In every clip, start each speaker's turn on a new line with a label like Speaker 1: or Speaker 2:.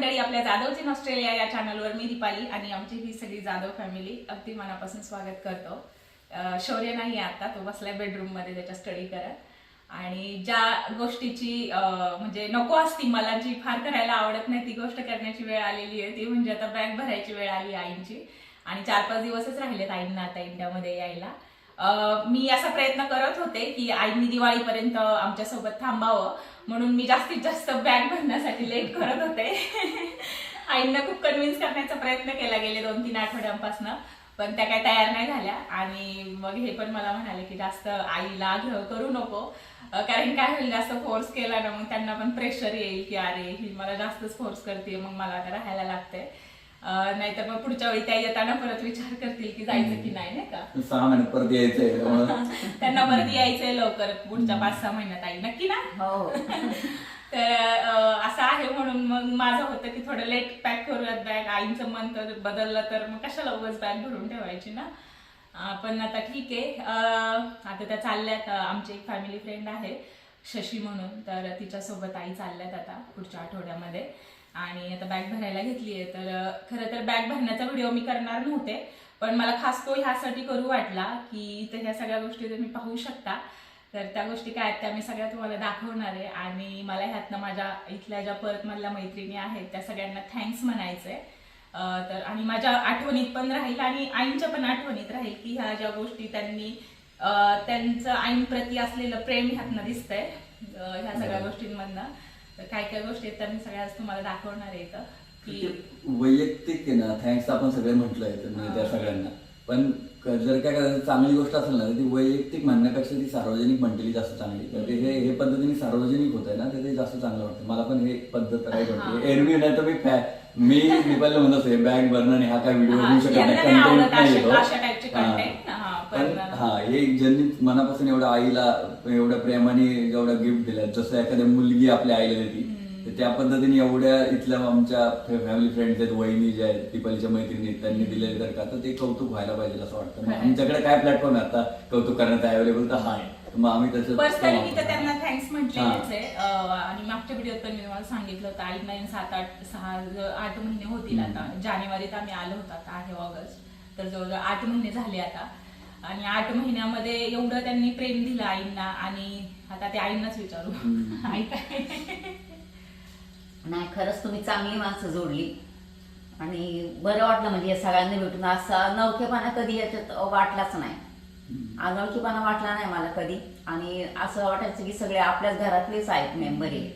Speaker 1: मंडळी आपल्या जाधवची ऑस्ट्रेलिया या चॅनलवर मी दीपाली आणि आमची ही सगळी जाधव फॅमिली अगदी मनापासून स्वागत करतो. शौर्य नाही आहे आता तो बसलाय बेडरूममध्ये त्याच्या स्टडी करत. आणि ज्या गोष्टीची म्हणजे नको असती मला जी फार करायला आवडत नाही ती गोष्ट करण्याची वेळ आलेली आहे. ती म्हणजे आता बॅग भरायची वेळ आली आईंची. आणि चार पाच दिवसच राहिलेत आईंना आता इंडियामध्ये यायला. मी असा प्रयत्न करत होते की आईंनी दिवाळीपर्यंत आमच्यासोबत थांबावं. म्हणून मी जास्तीत जास्त बॅग भरण्यासाठी लेट करत होते. आईंना खूप कन्व्हिन्स करण्याचा प्रयत्न केला गेले दोन तीन आठवड्यांपासून. पण त्या काय तयार नाही झाल्या. आणि मग हे पण मला म्हणाले की जास्त आईला घ करू नको. कारण काय होईल जास्त फोर्स केला ना मग त्यांना पण प्रेशर येईल की अरे ही मला जास्तच फोर्स करते मग मला आता राहायला लागतंय. नाहीतर मग पुढच्या वेळी त्या येताना परत विचार करतील की जायचं की नाही नाही का?
Speaker 2: सहा महिन्यात परत यायचंय
Speaker 1: त्यांना परत यायचंय लवकर पुढच्या पाच सहा महिन्यात आई. नक्की ना?
Speaker 3: हो.
Speaker 1: तर असं आहे म्हणून मग माझं होतं की थोडं लेट पॅक करूयात बॅग. आईचं मन तर बदललं तर मग कशाला उगाच बॅग भरून ठेवायची ना? पण आता ठीक आहे. आता त्या चालल्यात. आमची एक फॅमिली फ्रेंड आहे शशी म्हणून. तर तिच्यासोबत आई चालल्यात आता पुढच्या आठवड्यामध्ये. आणि आता बॅग भरायला घेतली आहे तर खरं तर बॅग भरण्याचा व्हिडिओ मी करणार नव्हते पण मला खास तो ह्यासाठी करू वाटला की इथं ह्या सगळ्या गोष्टी तुम्ही पाहू शकता. तर त्या गोष्टी काय आहेत त्या मी सगळ्या तुम्हाला दाखवणार आहे. आणि मला ह्यातनं माझ्या इथल्या ज्या परतमधल्या मैत्रिणी आहेत त्या सगळ्यांना थँक्स म्हणायचंय. अं, तर आणि माझ्या आठवणीत पण राहील आणि आईंच्या पण आठवणीत राहील की ह्या ज्या गोष्टी त्यांनी त्यांचं आईंप्रती असलेलं प्रेम ह्यातनं दिसतंय. ह्या सगळ्या गोष्टींमधनं. तर काय काय गोष्टी आहेत त्या मी सगळ्या आज तुम्हाला दाखवणार आहे इथं. की
Speaker 2: वैयक्तिक आहे ना थँक्स आपण सगळे म्हटलंय म्हणजे त्या सगळ्यांना. पण जर काय करायचं चांगली गोष्ट असेल ना तर ती वैयक्तिक म्हणण्यापेक्षा ती सार्वजनिक म्हटलेली जास्त चांगली. तर ते हे हे पद्धतीने सार्वजनिक होत आहे ना तर ते जास्त चांगलं वाटतं. मला पण हे पद्धत राईट वाटते एरवी नाही तर मी मी निपालला म्हणत बॅग भरणं आणि हा काय व्हिडिओ होऊ शकत नाही कंटेंट नाही येतो
Speaker 1: हा,
Speaker 2: पण हा हे ज्यांनी मनापासून एवढं आईला एवढ्या प्रेमाने जेवढा गिफ्ट दिला जसं एखाद्या मुलगी आपल्या आईला देते तर त्या पद्धतीने एवढ्या इथल्या आमच्या फॅमिली फ्रेंड्स आहेत वहिनी ज्या आहेत टिपलीच्या मैत्रिणी त्यांनी दिलेले तर का तर ते कौतुक व्हायला पाहिजे असं वाटतं. आमच्याकडे काय प्लॅटफॉर्म आहे आता? कौतुक करण्यात अवेलेबल तर हाय. तर मग आम्ही त्याचं
Speaker 1: पर्सनली मी तर. त्यांना थँक्स म्हटलेलेच आहे. आणि मागच्या व्हिडिओत पण मी तुम्हाला सांगितलं होतं आई नवीन सात आठ सहा आठ महिने होतील आता. जानेवारीत आम्ही आलो होतो आता आहे ऑगस्ट. तर जवळजवळ आठ महिने झाले आता. आणि आठ महिन्यामध्ये एवढं त्यांनी प्रेम दिलं आईंना आणि आता ते आईंनाच विचारू. आई काय?
Speaker 3: नाही खरंच तुम्ही चांगली माणसं जोडली. आणि बरं वाटलं म्हणजे या सगळ्यांनी भेटून. असा नवखेपणा कधी याच्यात वाटलाच नाही. अनोळखीपणा वाटला नाही मला कधी. आणि असं वाटायचं की सगळे आपल्याच घरातलेच आहेत मेंबर हे.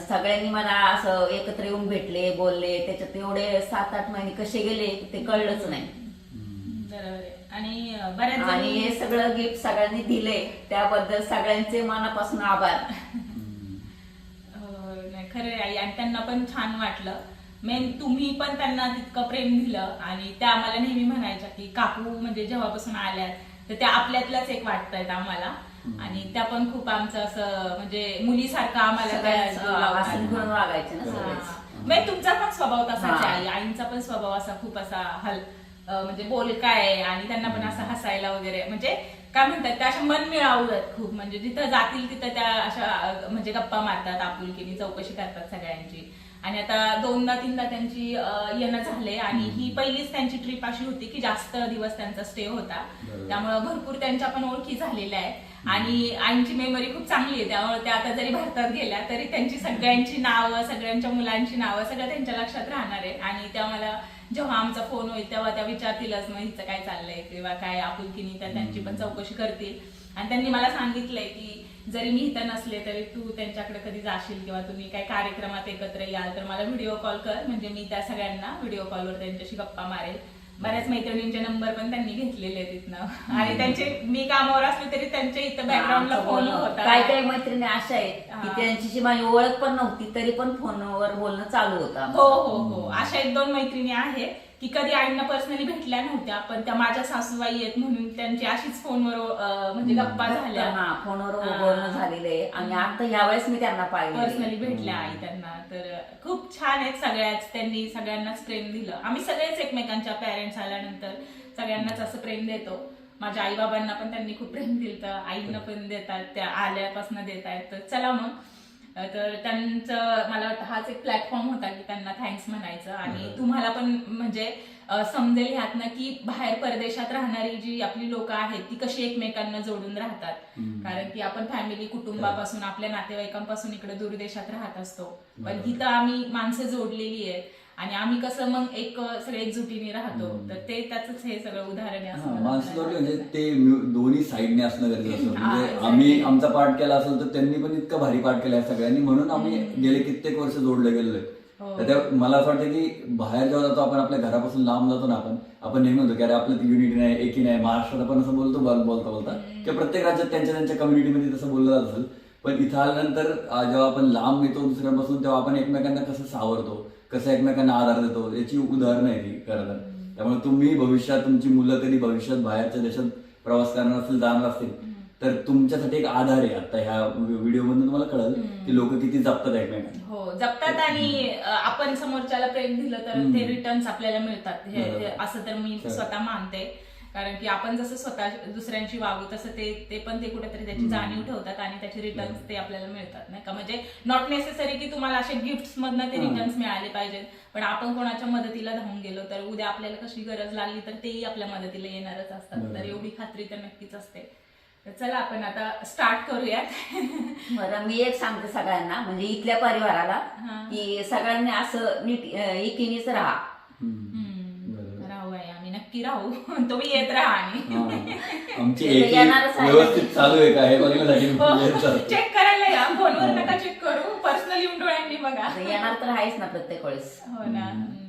Speaker 3: सगळ्यांनी मला असं एकत्र येऊन भेटले बोलले. त्याच्यात एवढे सात आठ महिने कसे गेले ते कळलंच नाही.
Speaker 1: आणि बऱ्याच
Speaker 3: आणि हे
Speaker 1: जणी-
Speaker 3: सगळं गिफ्ट सगळ्यांनी दिले त्याबद्दल सगळ्यांचे मनापासून आभार
Speaker 1: हो, नाही खरं आहे आई आणि त्यांना पण छान वाटलं मेन तुम्ही पण त्यांना तितकं प्रेम दिलं आणि त्या आम्हाला नेहमी म्हणायच्या की काकू म्हणजे जेव्हापासून आल्यात तर त्या आपल्यातल्याच एक वाटतायत आम्हाला आणि त्या पण खूप आमचं असं म्हणजे मुलीसारखं आम्हाला त्या
Speaker 3: सगळ्यांचं
Speaker 1: जीव लावतात.
Speaker 3: वासन घेऊन वागायचे ना
Speaker 1: हा. म्हणजे तुमचा पण स्वभाव तसाच
Speaker 3: हा.
Speaker 1: आहे आई. आईंचा पण स्वभाव असा खूप असा हल म्हणजे बोलका आहे आणि त्यांना पण असं हसायला वगैरे. म्हणजे काय म्हणतात त्या अशा मन मिळावू आहेत खूप. म्हणजे जिथं जातील तिथं त्या अशा म्हणजे गप्पा मारतात आपुलकीने चौकशी करतात सगळ्यांची. आणि आता दोनदा तीनदा त्यांची येणं झाले आणि ही पहिलीच त्यांची ट्रिप अशी होती की जास्त दिवस त्यांचा स्टे होता. त्यामुळं भरपूर त्यांच्या पण ओळखी झालेल्या आहेत. आणि आईंची मेमरी खूप चांगली आहे. त्यामुळे त्या आता जरी भारतात गेल्या तरी त्यांची सगळ्यांची नावं सगळ्यांच्या मुलांची नावं सगळं त्यांच्या लक्षात राहणार आहे. आणि त्या मला जेव्हा आमचा फोन होईल तेव्हा त्या विचारतीलच मग हिचं काय चाललंय किंवा काय आपुलकीनी त्या त्यांची पण चौकशी करतील. आणि त्यांनी मला सांगितलंय की जरी मी इथं नसले तरी तू त्यांच्याकडे कधी जाशील किंवा तुम्ही काय कार्यक्रमात एकत्र याल तर मला व्हिडिओ कॉल कर. म्हणजे मी त्या सगळ्यांना व्हिडिओ कॉलवर त्यांच्याशी गप्पा मारेल. बऱ्याच मैत्रिणींचे नंबर पण त्यांनी घेतलेले आहेत तिथनं आणि त्यांचे मी कामावर असले तरी त्यांच्या इथं बॅकग्राऊंडला फोन. होता
Speaker 3: काही काही मैत्रिणी अशा आहेत की
Speaker 1: हा.
Speaker 3: त्यांच्याशी माझी ओळख पण नव्हती तरी पण फोनवर बोलणं चालू होतं आमचं.
Speaker 1: हो हो हो अशा एक दोन मैत्रिणी आहेत की कधी आईंना पर्सनली भेटल्या नव्हत्या पण त्या माझ्या सासूबाई आहेत म्हणून त्यांची अशीच फोनवर म्हणजे गप्पा झाल्या.
Speaker 3: हा फोनवर. बोलणं झालेलं आहे. आणि आता यावेळेस मी त्यांना
Speaker 1: पर्सनली
Speaker 3: पाहिजे
Speaker 1: भेटल्या आई त्यांना तर खूप छान आहेत सगळ्याच त्यांनी सगळ्यांनाच प्रेम दिलं. आम्ही सगळेच एकमेकांच्या पेरेंट्स आल्यानंतर सगळ्यांनाच असं प्रेम देतो. माझ्या आई बाबांना पण त्यांनी खूप प्रेम दिलं. आईंना पण देतात त्या आल्यापासून देत आहेत तर चला मग. तर त्यांचं मला वाटतं हाच एक प्लॅटफॉर्म होता की त्यांना थँक्स म्हणायचं. आणि तुम्हाला पण म्हणजे समजेल ह्यातनं की बाहेर परदेशात राहणारी जी आपली लोक आहेत ती कशी एकमेकांना जोडून राहतात. कारण की आपण फॅमिली कुटुंबापासून आपल्या नातेवाईकांपासून इकडे दूरदेशात राहत असतो. पण. इथं आम्ही माणसं जोडलेली आहेत. आणि आम्ही कसं मग एक सगळे एकजुटीने राहतो. तर ते त्याच हे सगळं उदाहरण आहे.
Speaker 2: म्हणजे ते दोन्ही साईडने असणं गरजेचं असतं. म्हणजे. आम्ही आमचा पार्ट केला असेल तर त्यांनी पण इतकं भारी पार्ट केला आहे सगळ्यांनी. म्हणून आम्ही गेले कित्येक वर्ष जोडले गेलोय
Speaker 1: हो.
Speaker 2: तर त्या- मला असं वाटतं की बाहेर जेव्हा जातो आपण आपल्या घरापासून लांब जातो ना आपण आपण नेहमी म्हणतो की अरे आपलं युनिटी नाही एकी नाही. महाराष्ट्रात आपण असं बोलतो बोल- बोलता बोलता. किंवा प्रत्येक राज्यात त्यांच्या त्यांच्या कम्युनिटीमध्ये तसं बोललं जात असेल. पण इथं आल्यानंतर जेव्हा आपण लांब येतो दुसऱ्यापासून तेव्हा आपण एकमेकांना कसं सावरतो कसं एकमेकांना आधार देतो याची उदाहरणं आहे ती खरं तर. त्यामुळे तुम्ही भविष्यात तुमची मुलं कधी भविष्यात बाहेरच्या देशात प्रवास करणार असतील जाणार असतील तर तुमच्यासाठी एक आधार आहे आता ह्या व्हिडिओ मधून तुम्हाला कळेल की लोक किती जपतात एकमेकांना.
Speaker 1: हो जपतात आणि आपण समोरच्याला प्रेम दिलं तर. ते रिटर्न्स आपल्याला मिळतात. असं तर मी. स्वतः मानते. कारण की आपण जसं स्वतः दुसऱ्यांची वागू तसं ते ते पण ते कुठेतरी त्याची. जाणीव ठेवतात आणि त्याचे रिटर्न्स. ते आपल्याला मिळतात नाही का म्हणजे नॉट नेसेसरी की तुम्हाला असे गिफ्ट मधनं ते. रिटर्न्स मिळाले पाहिजेत पण आपण कोणाच्या मदतीला धावून गेलो तर उद्या आपल्याला कशी गरज लागली तर तेही आपल्या मदतीला येणारच असतात. तर एवढी खात्री तर नक्कीच असते तर चला आपण आता स्टार्ट करूयात
Speaker 3: बरं मी एक सांगते सगळ्यांना म्हणजे इथल्या परिवाराला. की सगळ्यांनी असं नीट एकीनेच राहा
Speaker 2: हम्म.
Speaker 1: हम्म.
Speaker 2: बरोबर.
Speaker 1: राहू आहे आम्ही नक्की राहू. तुम्ही येत राहा आणि.
Speaker 2: हा. आमची एकी
Speaker 3: येणारच आहे.
Speaker 2: व्यवस्थित चालू आहे का? हे बघण्यासाठी येत असतो.
Speaker 1: चेक करायला या. फोनवर नका चेक करू. पर्सनल येऊन डोळ्यांनी बघा.
Speaker 3: आता येणार तर आहेच ना प्रत्येक वेळेस.
Speaker 1: हो ना. हम्म.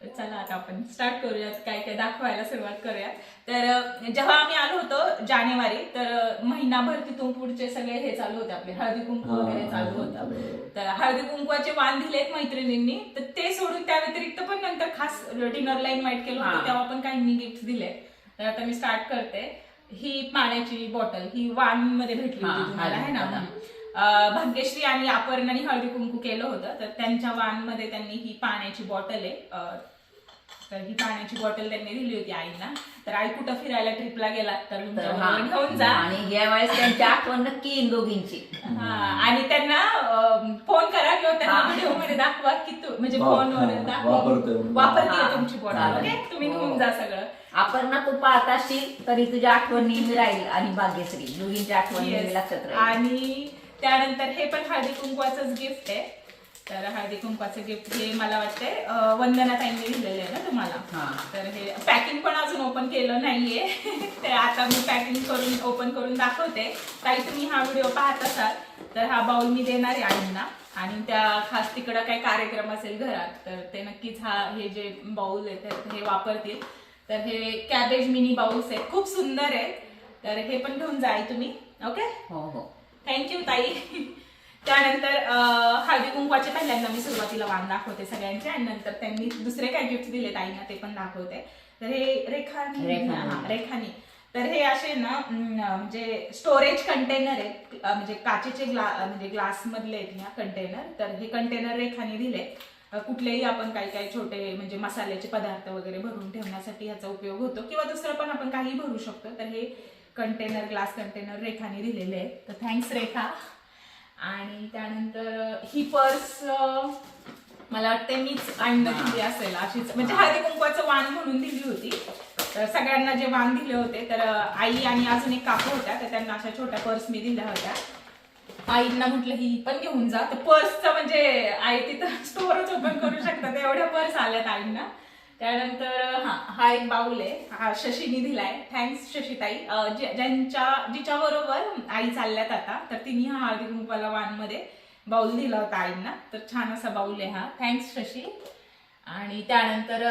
Speaker 1: चला आता आपण स्टार्ट करूयात. काय काय दाखवायला सुरुवात करूयात. तर जेव्हा आम्ही आलो होतो जानेवारी तर महिनाभर तिथून पुढचे सगळे हे चालू होते आपले. हळदी कुंकू वगैरे चालू होतं. तर हळदी कुंकवाचे वाण दिलेत मैत्रिणींनी. तर ते सोडून त्या व्यतिरिक्त पण नंतर खास डिनरला इन्व्हाइट केलं होतं. तेव्हा पण काहींनी गिफ्ट दिले तर आता मी स्टार्ट करते. ही पाण्याची बॉटल ही वाणमध्ये भेटली होती तुम्हाला आहे ना? भाग्यश्री आणि अपर्णाने हळदी कुंकू केलं होतं. तर त्यांच्या वाणमध्ये त्यांनी ही पाण्याची बॉटल आहे. तर ही पाण्याची बॉटल त्यांनी दिली होती आईना. तर आई कुठं फिरायला ट्रिपला गेलात तर घेऊन जा.
Speaker 3: आणि या वेळेस त्यांची आठवण नक्की येईल दोघींची.
Speaker 1: हा. आणि त्यांना फोन करा किंवा त्यांना. व्हिडिओमध्ये दाखवा की तू म्हणजे
Speaker 2: हा,
Speaker 1: दाखवा. वापरते तुमची बॉटल. ओके? तुम्ही. घेऊन जा सगळं.
Speaker 3: आपण ना तू पाहत असशील तरी तुझ्या आठवण नेहमी राहील आणि भाग्यश्री. दोघींची आठवण नेहमी. लक्षात राहील.
Speaker 1: आणि त्यानंतर हे पण हळदी कुंकवाचंच गिफ्ट आहे. तर हळदी कुंकवाचं गिफ्ट हे मला वाटतंय वंदना ताईंनी दिलेलं आहे ना तुम्हाला. तर हे पॅकिंग पण अजून ओपन केलं नाहीये. तर आता मी पॅकिंग करून ओपन करून दाखवते. काही तुम्ही हा व्हिडिओ पाहत असाल तर हा बाउल मी देणार आहे आईंना. आणि त्या खास तिकडं काही कार्यक्रम असेल घरात तर ते नक्कीच हा हे जे बाउल आहे तर हे वापरतील. तर हे कॅबेज मिनी बाउल्स आहेत. खूप सुंदर आहेत तर हे पण घेऊन जा आई तुम्ही ओके
Speaker 3: हो हो.
Speaker 1: थँक्यू ताई. त्यानंतर हळदी कुंकवाचे पहिल्यांदा मी सुरुवातीला वाण दाखवते सगळ्यांचे आणि नंतर त्यांनी दुसरे काय गिफ्ट दिलेत आईना ते पण दाखवते. तर हे रेखानी.
Speaker 3: रेखानी.
Speaker 1: रेखानी. तर हे असे ना म्हणजे स्टोरेज कंटेनर आहेत. म्हणजे काचेचे ग्ला म्हणजे ग्लास मधले आहेत ह्या कंटेनर तर हे कंटेनर रेखाने दिले. कुठलेही आपण काही काही छोटे म्हणजे मसाल्याचे पदार्थ वगैरे भरून ठेवण्यासाठी ह्याचा उपयोग होतो. किंवा दुसरं पण आपण काही भरू शकतो. तर हे कंटेनर ग्लास कंटेनर रेखाने दिलेले आहेत. तर थँक्स रेखा. आणि त्यानंतर ही पर्स मला वाटते मीच आणणं दिली असेल. अशीच म्हणजे हळदी कुंकवाचं वाण म्हणून दिली होती. तर सगळ्यांना जे वाण दिले होते तर आई आणि अजून एक काकू होत्या तर त्यांना अशा छोट्या पर्स मी दिल्या होत्या. आईंना म्हटलं ही पण घेऊन जा. तर पर्सचं म्हणजे आई तिथं स्टोअरच ओपन करू शकतात एवढ्या पर्स आल्यात आईंना. त्यानंतर हा हा एक बाऊल आहे. हा शशीने दिलाय. थँक्स शशीताई. ज्यांच्या जिच्या बरोबर आई चालल्यात आता तर तिने हा हळदी कुंकवाला वाणमध्ये बाऊल दिला होता आईंना. तर छान असा बाऊल आहे हा. थँक्स शशी. आणि त्यानंतर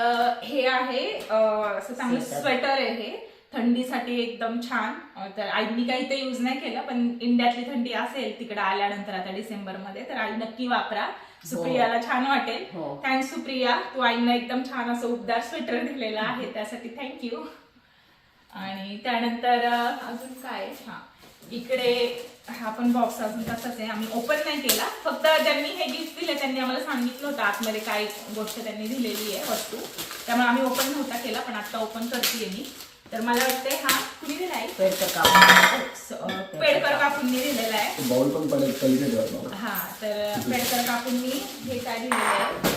Speaker 1: हे आहे असं चांगलं. स्वेटर आहे हे. थंडीसाठी एकदम छान. तर आईनी काही ते यूज नाही केलं पण इंडियातली थंडी असेल तिकडे आल्यानंतर आता डिसेंबरमध्ये तर आई नक्की वापरा. सुप्रियाला छान वाटेल.
Speaker 3: हो.
Speaker 1: थँक्स सुप्रिया. तू आईनं एकदम छान असं उबदार स्वेटर दिलेलं आहे त्यासाठी थँक्यू आणि त्यानंतर अजून काय? हा. इकडे हा पण बॉक्स अजून तसाच आहे. आम्ही ओपन नाही केला. फक्त ज्यांनी हे गिफ्ट दिले त्यांनी आम्हाला सांगितलं होतं आतमध्ये काय गोष्ट त्यांनी दिलेली आहे वस्तू. त्यामुळे आम्ही ओपन नव्हता केला पण आता ओपन करते मी. तर मला वाटते हा कुणी दिला आहे.
Speaker 3: पेडकर कापून
Speaker 1: पेडकर दिलेला आहे.
Speaker 2: बाउल पण पडेल पलीकडे.
Speaker 1: हा तर पेडकर काकूंनी हे काय दिलेलं आहे.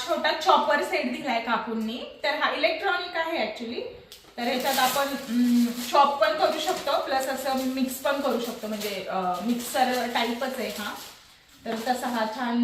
Speaker 1: छोटा चॉपर सेट दिलाय काकूंनी तर हा इलेक्ट्रॉनिक आहे ऍक्च्युली तर ह्याच्यात आपण चॉप पण करू शकतो प्लस असं मिक्स पण करू शकतो. म्हणजे मिक्सर टाईपच आहे हा. तर तसा हा छान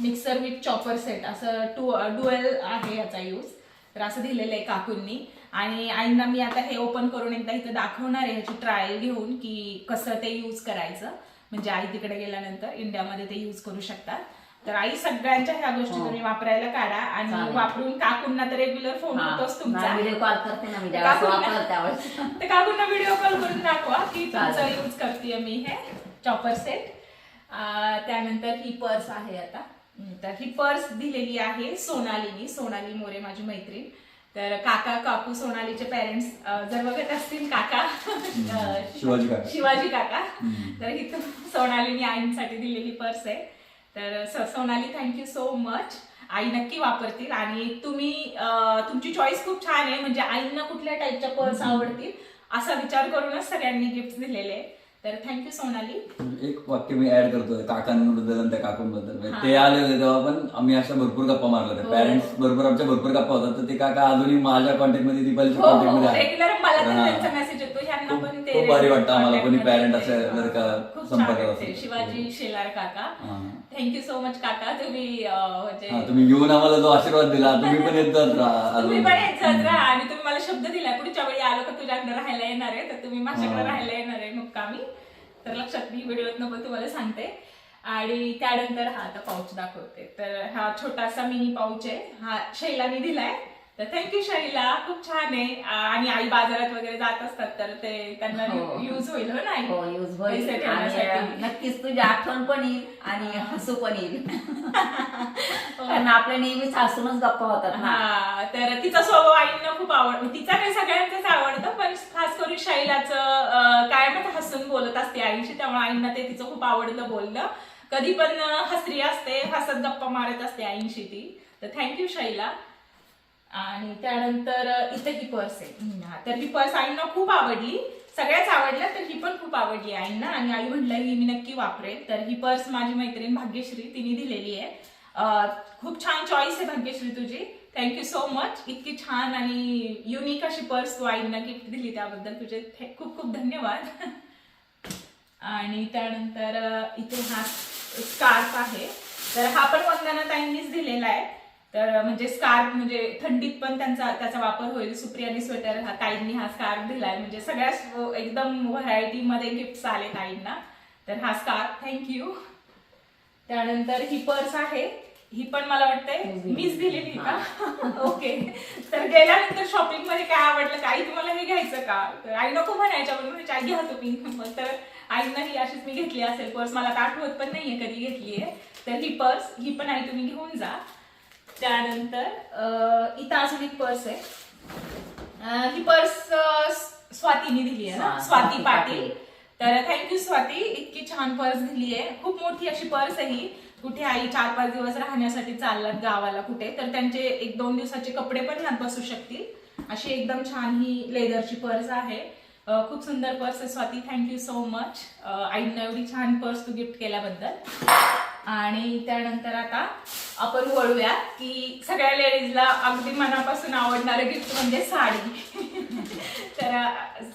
Speaker 1: मिक्सर विथ चॉपर सेट असं टू डुएल आहे याचा यूज तर असं दिलेलं आहे काकूंनी. आणि आईंना मी आता हे ओपन करून एकदा इथं दाखवणार आहे ह्याची ट्रायल घेऊन की कसं ते यूज करायचं. म्हणजे आई तिकडे गेल्यानंतर इंडियामध्ये ते यूज करू शकतात. तर आई सगळ्यांच्या ह्या गोष्टी
Speaker 3: हो.
Speaker 1: तुम्ही वापरायला काढा आणि. वापरून काकूंना तर रेग्युलर फोन होतोच तुमचा.
Speaker 3: व्हिडिओ कॉल करते ना
Speaker 1: तर काकूंना व्हिडिओ कॉल करून दाखवा की तुमचं. यूज करते मी हे. चॉपर सेट त्यानंतर ही पर्स आहे आता. तर ही पर्स दिलेली आहे सोनालीनी सोनाली मोरे माझी मैत्रीण. तर काका काकू सोनालीचे पेरेंट्स जर बघत असतील काका
Speaker 2: शिवाजी काका.
Speaker 1: शिवाजी काका. तर ही तू- सोनालीनी आईंसाठी दिलेली पर्स आहे. तर स- Sonali thank you so much आई नक्की वापरतील आणि तुम्ही तुमची चॉईस खूप छान आहे. म्हणजे आईंना कुठल्या टाईपच्या पर्स आवडतील असा विचार करूनच सगळ्यांनी गिफ्ट दिलेले. आहे. तर थँक्यू सोनाली
Speaker 2: एक वाक्य मी ऍड करतो काकांबद्दल आणि त्या काकूंबद्दल म्हणजे
Speaker 1: हा.
Speaker 2: ते आले होते तेव्हा पण आम्ही अशा भरपूर गप्पा मारल्या
Speaker 1: हो.
Speaker 2: होत्या पॅरेंट्स बरोबर आमच्या भरपूर गप्पा होतात तर ते काका अजूनही माझ्या कॉन्टॅक्टमध्ये दीपालीच्या
Speaker 1: हो
Speaker 2: कॉन्टॅक्ट
Speaker 1: हो
Speaker 2: मध्ये आहेत.
Speaker 1: रेग्युलर मला
Speaker 2: हा.
Speaker 1: मेसेज
Speaker 2: खूप- भारी वाटतं आम्हाला कोणी parent
Speaker 1: येते.
Speaker 2: असं जर का
Speaker 1: खूप
Speaker 2: संपर्कात
Speaker 1: छान वाटते.
Speaker 2: असेल.
Speaker 1: शिवाजी शेलार काका
Speaker 2: हा.
Speaker 1: थँक्यू सो मच काका तुम्ही अं, म्हणजे
Speaker 2: हा, तुम्ही येऊन आम्हाला जो आशीर्वाद दिला तुम्ही पण येत जात राहा
Speaker 1: तुम्ही
Speaker 2: अजून.
Speaker 1: पण येत जात राहा आणि तुम्ही मला शब्द दिला पुढच्या वेळी आलो का तुझ्याकडे राहायला येणार आहे तर तुम्ही माझ्याकडे
Speaker 2: हा.
Speaker 1: राहायला येणार आहे मुक्कामी तर लक्षात मी व्हिडिओत नको तुम्हाला सांगते आणि त्यानंतर हा आता पाऊच दाखवते तर हा छोटासा मिनी पाऊच आहे हा शैलाने दिलाय तर थँक्यू शैला खूप छान आहे. आणि आई बाजारात वगैरे जात असतात तर ते त्यांना
Speaker 3: हो.
Speaker 1: युज होईल हो ना आई?
Speaker 3: हो यूज होईल.
Speaker 1: पैसे
Speaker 3: आणि
Speaker 1: ठेवण्यासाठी.
Speaker 3: नक्कीच तुझी आठवण पण येईल आणि हसू पण येईल. कारण आपल्या नेहमीच हसूनच गप्पा होतात ना.
Speaker 1: हा तर तिचा स्वभाव आईंना खूप आवड तिचा नाही सगळ्यांचाच आवडतं पण खास करून शैलाचं अं, कायम ते हसून बोलत असते आईशी त्यामुळे आईंना ते तिचं खूप आवडलं बोललं कधी पण अं, हसरी असते हसत गप्पा मारत असते आईंशी ती. तर थँक्यू शैला. आणि त्यानंतर इथं इथे ही पर्स आहे. तर ही पर्स आईंना खूप आवडली. सगळ्याच आवडल्या तर ही पण खूप आवडली आईंना. आणि आई म्हटलं ही मी नक्की वापरेल तर ही पर्स माझी मैत्रीण भाग्यश्री तिने दिलेली आहे. खूप छान चॉईस आहे भाग्यश्री तुझी. थँक्यू सो मच इतकी छान आणि युनिक अशी पर्स तू आईंना गिफ्ट दिली त्याबद्दल तुझे थे- खूप खूप धन्यवाद. आणि त्यानंतर इथे हा स्कार्फ आहे. तर हा पण वंदना ताईंनीच दिलेला आहे. तर म्हणजे स्कार्फ म्हणजे थंडीत पण त्यांचा त्याचा वापर होईल. सुप्रियानी स्वेटर हा ताईंनी हा स्कार्फ दिलाय. म्हणजे सगळ्याच एकदम व्हरायटी मध्ये गिफ्ट आले ताईंना. तर हा स्कार्फ थँक्यू त्यानंतर ही पर्स आहे. ही पण मला वाटतंय मीच दिलेली. का? ओके तर गेल्यानंतर शॉपिंगमध्ये काय आवडलं? का आई तुम्हाला हे घ्यायचं का? तर आई नको म्हणायच्या म्हणून म्हणायची, आई घ्या तुम्ही मग तर आईंना ही अशीच मी घेतली असेल पर्स मला आठवत पण नाहीये कधी घेतली आहे तर ही पर्स ही पण आई तुम्ही घेऊन जा. त्यानंतर इथं अजून एक पर्स आहे. ही पर्स स्वातीने दिली आहे ना?
Speaker 3: स्वा-
Speaker 1: स्वाती पाटील. तर थँक्यू स्वाती. इतकी छान पर्स दिली आहे. खूप मोठी अशी पर्स आहे ही. कुठे आई चार पाच दिवस राहण्यासाठी चाललात गावाला कुठे तर त्यांचे एक दोन दिवसाचे कपडे पण ह्यात बसू शकतील. अशी एकदम छान ही लेदरची पर्स आहे. खूप सुंदर पर्स आहे Swati. Thank you so much आईंना एवढी छान पर्स तू गिफ्ट केल्याबद्दल. आणि त्यानंतर आता आपण वळूया की सगळ्या लेडीजला अगदी मनापासून आवडणारं गिफ्ट म्हणजे साडी. तर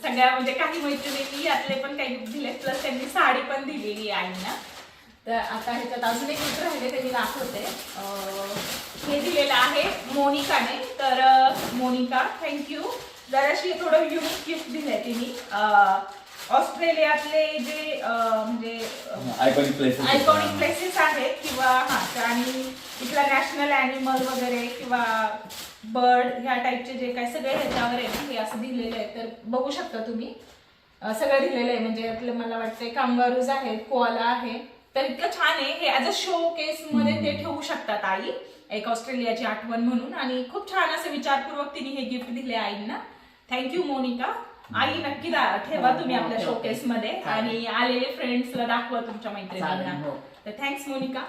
Speaker 1: सगळ्या म्हणजे काही मैत्रिणींनी यातले पण काही गिफ्ट दिले प्लस त्यांनी साडी पण दिलेली आहे तर आता ह्याच्यात अजून एक गिफ्ट राहिले ते मी दाखवते हे दिलेलं आहे मोनिकाने. तर मोनिका थँक्यू जराशी थोडं युनिक गिफ्ट दिलंय तिने. ऑस्ट्रेलियातले जे अं, म्हणजे
Speaker 2: आयकॉनिक प्लेसेस
Speaker 1: आयकॉनिक प्लेसेस आहेत किंवा हा तर आणि इथला नॅशनल अॅनिमल वगैरे किंवा बर्ड ह्या टाईपचे जे काय सगळे ह्याच्यावर आहे ना हे असं दिलेलं आहे. तर बघू शकता तुम्ही. अं, सगळं दिलेलं आहे. म्हणजे आपलं मला वाटतंय कांगारूज आहेत कोआला आहे. तर इतकं छान आहे. हे ऍज अ शो केस मध्ये ते ठेवू शकतात आई. एक ऑस्ट्रेलियाची आठवण म्हणून. आणि खूप छान असं विचारपूर्वक तिने हे गिफ्ट दिले आईंना. थँक्यू मोनिका. आई नक्की दा- ठेवा तुम्ही
Speaker 3: हो,
Speaker 1: आपल्या
Speaker 3: ठेवते.
Speaker 1: शोकेस मध्ये.
Speaker 3: चालेल.
Speaker 1: आणि आलेले फ्रेंड्सला दाखवा तुमच्या मैत्रिणींना.
Speaker 3: हो.
Speaker 1: तर थँक्स मोनिका.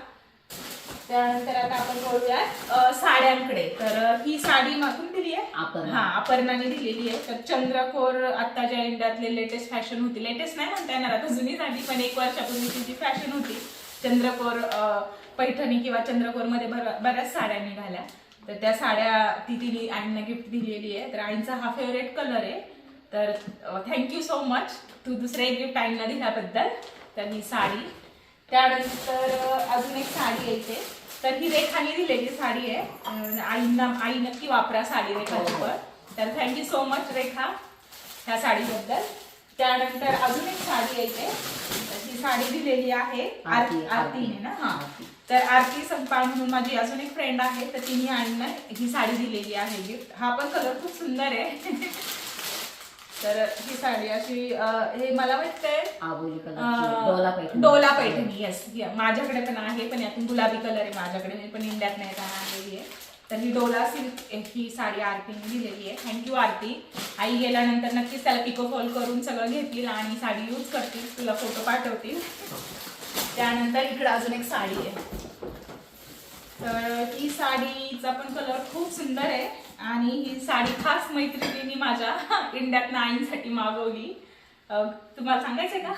Speaker 1: त्यानंतर आता आपण बोलूयात अ, साड्यांकडे. तर अ, ही साडी मागून दिली आहे. हा अपर्णाने दिलेली आहे. तर चंद्रकोर आता ज्या इंडियातले लेटेस्ट फॅशन होती. लेटेस्ट नाही म्हणता येणार आता जुनी झाली पण एक वर्षापूर्वी जी फॅशन होती. चंद्रकोर अ, पैठणी किंवा चंद्रकोरमध्ये बऱ्याच साड्या निघाल्या. तर त्या साड्या ती तिने आईंना गिफ्ट दिलेली आहे. तर आईंचा हा फेवरेट कलर आहे. तर थँक्यू सो मच तू दुसरे एक गिफ्ट आईंना दिल्याबद्दल. तर ही साडी. त्यानंतर अजून एक साडी येते. तर ही रेखाने दिलेली साडी आहे. आईंना आई नक्की वापरा साडी रेखाची पण. तर थँक्यू सो मच रेखा ह्या साडीबद्दल. त्यानंतर अजून एक साडी येते. ही साडी दिलेली आहे.
Speaker 3: आरती,
Speaker 1: आर-
Speaker 3: आरती.
Speaker 1: आरतीने ना? हा. तर आरती संपाळ म्हणून माझी अजून एक फ्रेंड आहे. तर तिने आईंना ही साडी दिलेली आहे गिफ्ट हा पण कलर खूप सुंदर आहे. तर ही साडी अशी अ, हे मला वाटतंय
Speaker 3: आबोली
Speaker 1: अ,
Speaker 3: कलरची डोला पैठणी
Speaker 1: डोला पैठणी येस माझ्याकडे पण आहे पण यातून गुलाबी कलर आहे माझ्याकडे मी पण इंडियात नाही आलेली आहे. तर ही डोला सिल्क ही साडी आरतीने दिलेली आहे. थँक्यू आरती. आई गेल्यानंतर नक्कीच त्याला पिको फॉल करून सगळं घेतील आणि साडी यूज करतील तुला फोटो पाठवतील. त्यानंतर इकडे अजून एक साडी आहे. तर ही साडीचा पण कलर खूप सुंदर आहे. आणि ही साडी खास मैत्रिणीने माझ्या इंडियातनं आईंसाठी मागवली. तुम्हाला सांगायचंय का?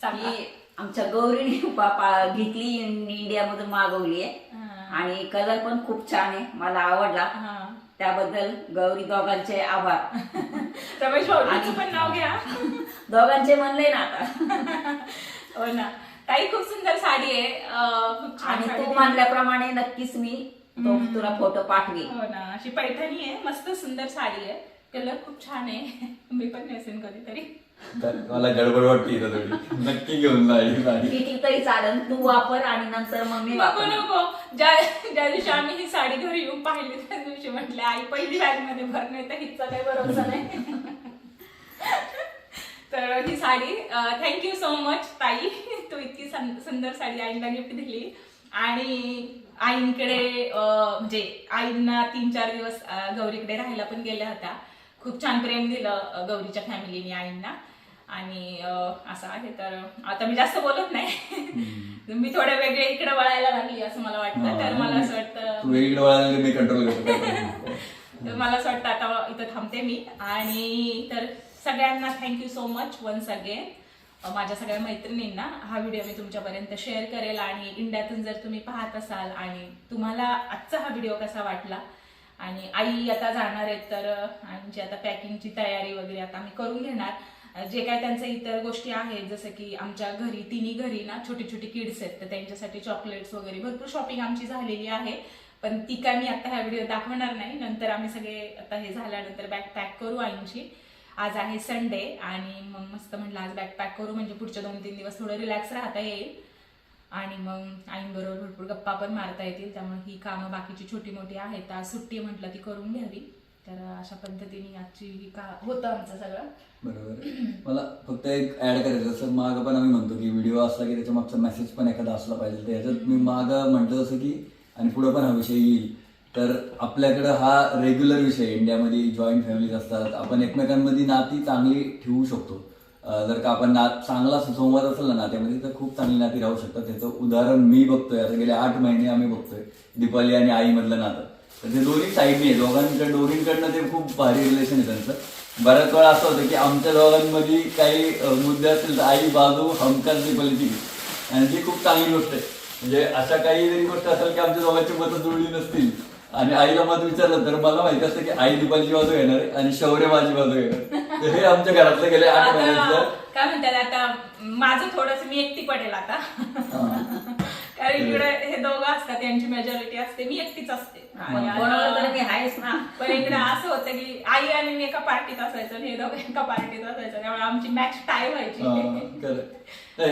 Speaker 3: ही आमच्या गौरीने पापा घेतली इंडिया मधून मागवली आहे. आणि कलर पण खूप छान आहे मला आवडला. त्याबद्दल गौरी दोघांचे आभार.
Speaker 1: रमेश भाऊ पण नाव घ्या.
Speaker 3: दोघांचे म्हणले ना आता.
Speaker 1: हो ना. ताई खूप सुंदर साडी आहे.
Speaker 3: आणि तू
Speaker 1: आहे.
Speaker 3: म्हणल्याप्रमाणे नक्कीच मी तो तुला फोटो पाठवी.
Speaker 1: हो ना अशी पैठणी आहे मस्त सुंदर साडी आहे. कलर खूप छान आहे. मी पण नेसेन कधीतरी.
Speaker 2: तर मला गडबड वाटते इथं थोडी नक्की घेऊन
Speaker 3: किती तरी चालेल. तू वापर आणि नंतर मग मी
Speaker 1: नको
Speaker 3: वापर.
Speaker 1: नको. ज्या ज्या दिवशी आम्ही ही साडी घरी येऊन पाहिली त्या दिवशी म्हटले आई पहिली बॅगमध्ये भरणे तर हिचा काही भरोसा नाही. तर ही sari thank you so much ताई. तू इतकी सं- सुंदर साडी आईला गिफ्ट दिली. आणि आईंकडे म्हणजे आईंना तीन चार दिवस गौरीकडे राहायला पण गेल्या होत्या. खूप छान प्रेम दिलं गौरीच्या फॅमिलीने आईंना. आणि असं आहे तर आता मी जास्त बोलत नाही. मी थोडे वेगळे इकडे वळायला लागली असं मला वाटतं तर मला असं वाटतं? तर मला असं वाटतं आता इथं थांबते मी. आणि तर सगळ्यांना thank you so much once again माझ्या सगळ्या मैत्रिणींना हा व्हिडिओ मी तुमच्यापर्यंत शेअर करेल आणि इंडियातून जर तुम्ही पाहत असाल आणि तुम्हाला आजचा हा व्हिडिओ कसा वाटला आणि आई आता जाणार आहेत तर आमची आता पॅकिंगची तयारी वगैरे आता आम्ही करून घेणार. जे काय त्यांचं इतर गोष्टी आहेत जसं की आमच्या घरी तिन्ही घरी ना छोटी छोटी किड्स आहेत तर त्यांच्यासाठी चॉकलेट्स वगैरे भरपूर शॉपिंग आमची झालेली आहे. पण ती काय मी आता हा व्हिडिओ दाखवणार नाही. नंतर आम्ही सगळे आता हे झाल्यानंतर बॅग पॅक करू आईंची. आज आहे संडे आणि मग मस्त म्हटलं आज बॅकपॅक करू म्हणजे पुढच्या दोन तीन दिवस थोडं रिलॅक्स राहता येईल. आणि मग आईंबरोबर भरपूर गप्पा पण मारता येतील त्यामुळे ही कामं बाकीची छोटी मोठी आहेत. आज सुट्टी म्हटलं ती करून घ्यावी. तर अशा पद्धतीने आजची ही का होतं आमचं सगळं.
Speaker 2: बरोबर मला फक्त एक ऍड करायचं जसं मागं पण आम्ही म्हणतो की व्हिडिओ असला की त्याच्या मागचा मेसेज पण एखादा असला पाहिजे. तर याच्यात मी मागं म्हटलं जसं की आणि पुढे पण हा विषय येईल. तर आपल्याकडं हा रेग्युलर विषय इंडियामध्ये जॉईंट फॅमिलीज असतात. आपण एकमेकांमध्ये नाती चांगली ठेवू शकतो. जर का आपण ना चांगला संवाद असेल ना नात्यामध्ये तर खूप चांगली नाती राहू शकतात. त्याचं उदाहरण मी बघतोय. आता गेले आठ महिने आम्ही बघतोय दीपाली आणि आईमधलं नातं. तर ते दोन्ही साईडने आहे दोघांकडे दोघींकडनं ते खूप भारी रिलेशन आहे त्यांचं. बऱ्याच वेळा असं होतं की आमच्या दोघांमध्ये काही मुद्दे असतील तर आई बाजू हमखास दीपालीची आणि ती खूप चांगली गोष्ट आहे. म्हणजे अशा काही जरी गोष्ट असेल की आमच्या दोघांची मतं जुळली नसतील आणि आईला मत विचारलं तर मला माहिती असतं की आई दीपालीची बाजू घेणार आहे आणि शौर्य माझी बाजू तर हे आमच्या घरातलं गेले आठ महिन्यातलं.
Speaker 1: काय म्हणतात आता माझं थोडस मी एकटी पडेल आता. कारण इकडे हे दोघं असतात यांची मेजॉरिटी असते मी एकटीच असते. पण इकडे असं होतं की आई आणि मी एका पार्टीत असायचं आणि हे दोघं एका पार्टीत असायचं त्यामुळे आमची मॅच टाय व्हायची.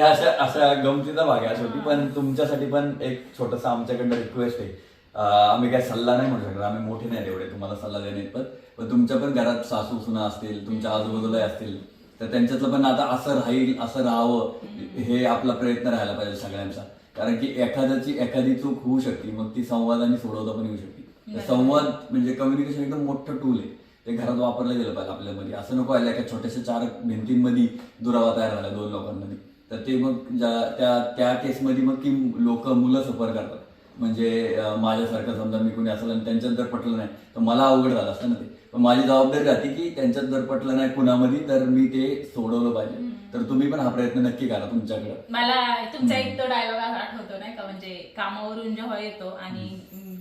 Speaker 2: अशा अशा गमतीचा भाग आहे पण तुमच्यासाठी पण एक छोटासा आमच्याकडनं रिक्वेस्ट आहे. आम्ही काय सल्ला नाही म्हणू शकत आम्ही मोठे नाही एवढे तुम्हाला सल्ला देणे पण पण तुमच्या पण घरात सासू सुना असतील तुमच्या आजूबाजूला असतील तर त्यांच्यातलं पण आता असं राहील असं राहावं हे आपला प्रयत्न राहायला पाहिजे सगळ्यांचा. कारण की एखाद्याची एखादी चूक होऊ शकते मग ती संवादाने सोडवता पण येऊ शकते. संवाद म्हणजे कम्युनिकेशन एकदम मोठं टूल आहे. ते घरात वापरलं गेलं पाहिजे आपल्यामध्ये. असं नको व्हायला एका छोट्याशा चार भिंतींमध्ये दुरावा तयार झाला दोन लोकांमध्ये तर ते मग ज्या- त्या त्या केसमध्ये मग की लोक मुलं सफर करतात. म्हणजे माझ्यासारखं समजा मी कोणी असेल आणि त्यांच्यात जर पटलं नाही तर मला अवघड झालं असतं ना ते. पण माझी जबाबदारी राहते की त्यांच्यात जर पटलं नाही कुणामध्ये तर मी ते सोडवलं पाहिजे. तर तुम्ही पण हा प्रयत्न नक्की करा तुमच्याकडे.
Speaker 1: मला तुमचा एक तो डायलॉग आठवतो नाही का? म्हणजे कामावरून जेव्हा येतो आणि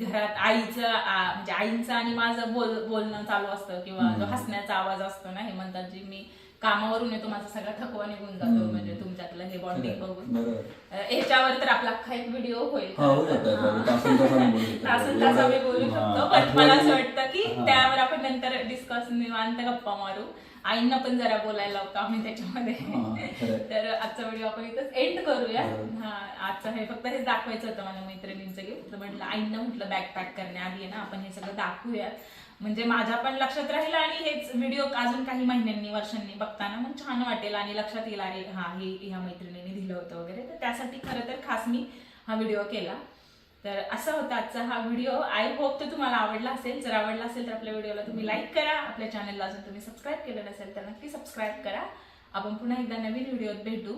Speaker 1: घरात आईचं म्हणजे आईचं आणि माझं बोल बोलणं चालू असतं किंवा जो हसण्याचा आवाज असतो ना हे म्हणतात जी मी कामावरून येतो माझा सगळा थकवा निघून जातो म्हणजे तुमच्यातलं हे बॉन्डिंग बघून ह्याच्यावर तर आपला अख्खा एक व्हिडिओ होईल
Speaker 2: हा याच्यावर. तासन तास आम्ही बोलू शकतो. हा,
Speaker 1: पण मला असं वाटतं की
Speaker 2: हा.
Speaker 1: त्यावर आपण नंतर डिस्कस निवांत गप्पा मारू आईंना पण जरा बोलायला लावतो आम्ही
Speaker 2: हा,
Speaker 1: त्याच्यामध्ये. तर आजचा व्हिडिओ आपण इथंच एंड करूया. हा आजचं हे फक्त हेच दाखवायचं होतं मला मैत्रिणींचं तर म्हटलं आईंना म्हटलं बॅग पॅक करण्याआधी आहे ना आपण हे सगळं दाखवूया म्हणजे माझ्या पण लक्षात राहील आणि हेच व्हिडिओ अजून काही महिन्यांनी वर्षांनी बघताना मग छान वाटेल आणि लक्षात येईल अरे हा हे ह्या मैत्रिणीने दिलं होतं वगैरे. तर त्यासाठी खरं तर खास मी हा व्हिडिओ केला. तर असा होता आजचा हा व्हिडिओ आय होप तो तुम्हाला आवडला असेल. जर आवडला असेल तर आपल्या व्हिडिओला तुम्ही लाईक करा. आपल्या चॅनलला अजून तुम्ही सबस्क्राईब केलं नसेल तर नक्की सबस्क्राईब करा. आपण पुन्हा एकदा नवीन व्हिडिओत भेटू.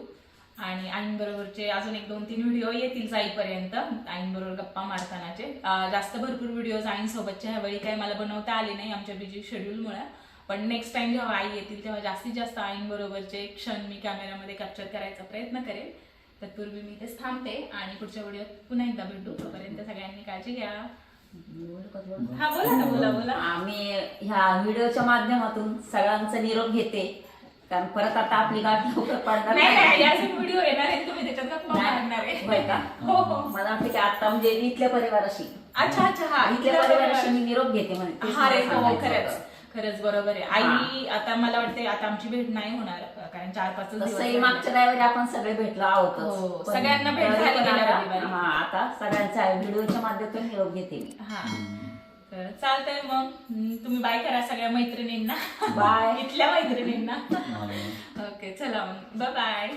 Speaker 1: आणि आईंबरोबरचे अजून एक दोन तीन व्हिडिओ येतील जाईपर्यंत. आईंबरोबर गप्पा मारतानाचे. जास्त भरपूर व्हिडिओज आईंसोबतचे ह्यावेळी काही मला बनवता आले नाही आमच्या बिझी शेड्यूलमुळे पण नेक्स्ट टाइम जेव्हा आई येतील तेव्हा जास्तीत जास्त आईंबरोबरचे क्षण मी कॅमेरामध्ये कॅप्चर करायचा प्रयत्न करेन. तत्पूर्वी मी इथेच थांबते आणि पुढच्या व्हिडिओत पुन्हा एकदा भेटू. तोपर्यंत सगळ्यांनी काळजी घ्या. हा बोला ना बोला बोला.
Speaker 3: आम्ही ह्या व्हिडिओच्या माध्यमातून सगळ्यांचा निरोप घेते. कारण परत आता आपली गाठ लवकर पडणार
Speaker 1: नाही नाही
Speaker 3: नाही.
Speaker 1: याचे व्हिडिओ येणार आहे तुम्ही त्याच्यात गप्पा मारणार
Speaker 3: होय का?
Speaker 1: आहे हो. हो
Speaker 3: मला वाटतं की आता म्हणजे इथल्या परिवाराशी.
Speaker 1: अच्छा अच्छा हा
Speaker 3: इथल्या परिवाराशी मी निरोप घेते म्हणे. तेच
Speaker 1: हा रे
Speaker 3: मला
Speaker 1: हो
Speaker 3: सांगायचं
Speaker 1: खरंच
Speaker 3: होतं.
Speaker 1: खरंच बरोबर आहे. आई आता मला वाटते आता आमची भेट नाही होणार कारण चार पाच दिवस
Speaker 3: तसंही. मागच्या रविवारी आपण सगळे भेटलो
Speaker 1: हो,
Speaker 3: आहोतच पण
Speaker 1: सगळ्यांना भेट झाली गेल्या
Speaker 3: आता-
Speaker 1: रविवारी.
Speaker 3: हा आता सगळ्यांच्या व्हिडिओच्या माध्यमातून निरोप घेते मी.
Speaker 1: हा. तर चालतंय मग. तुम्ही बाय करा सगळ्या मैत्रिणींना.
Speaker 3: Bye.
Speaker 1: इथल्या मैत्रिणींना. ओके चला मग. बाय